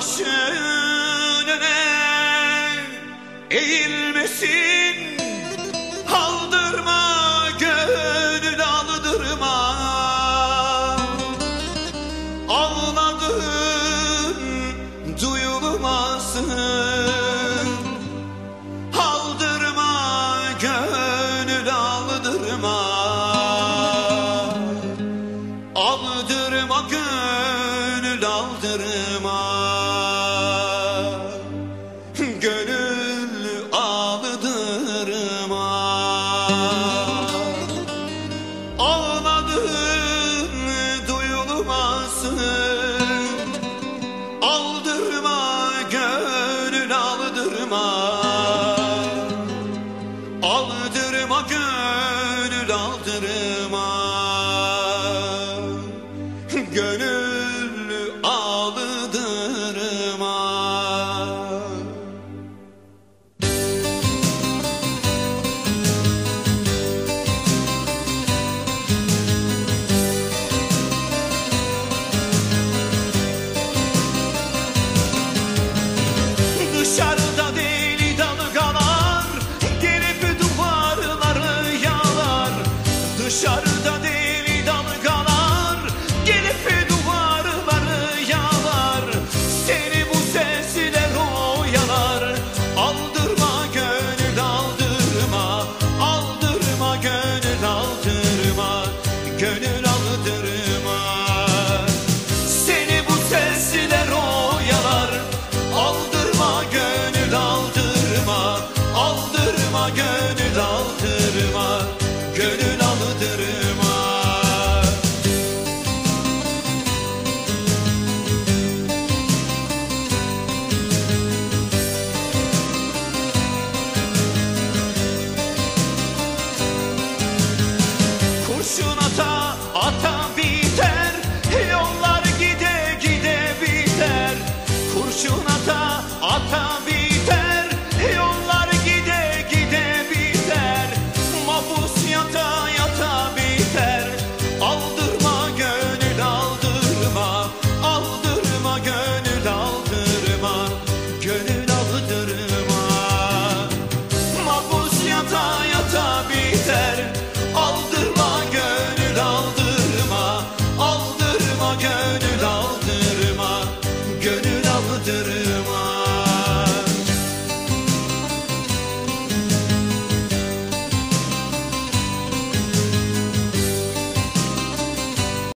başın öne eğil Ağladığın duyulmasın. Aldırma gönül aldırma. Aldırma gönül aldırma. şarkı た